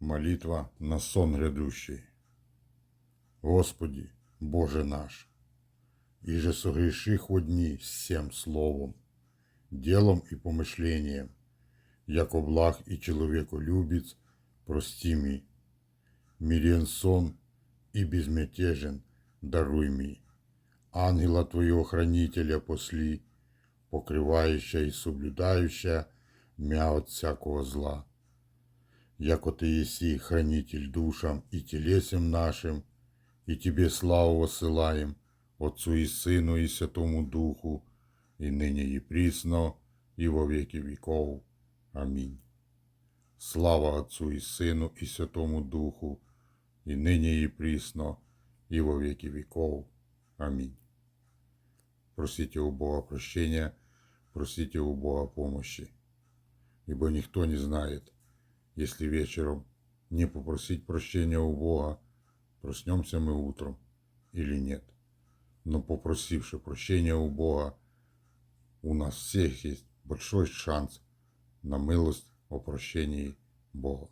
Молитва на сон грядущий. Господи, Боже наш, и же согреших в одни всем словом, делом и помышлением, яко благ и человеколюбец, прости ми. Мирен сон и безмятежен даруй ми. Ангела Твоего хранителя посли, покрывающая и соблюдающая мя от всякого зла Яко Ты еси хранитель душам и телесем нашим, и Тебе славу посылаем, Отцу и Сыну и Святому Духу, и ныне и присно, и во веки веков. Аминь. Слава Отцу и Сыну и Святому Духу, и ныне и присно, и во веки веков. Аминь. Просите у Бога прощения, просите у Бога помощи, ибо никто не знает, если вечером не попросить прощения у Бога, проснемся мы утром или нет. Но попросивши прощения у Бога, у нас всех есть большой шанс на милость о прощении Бога.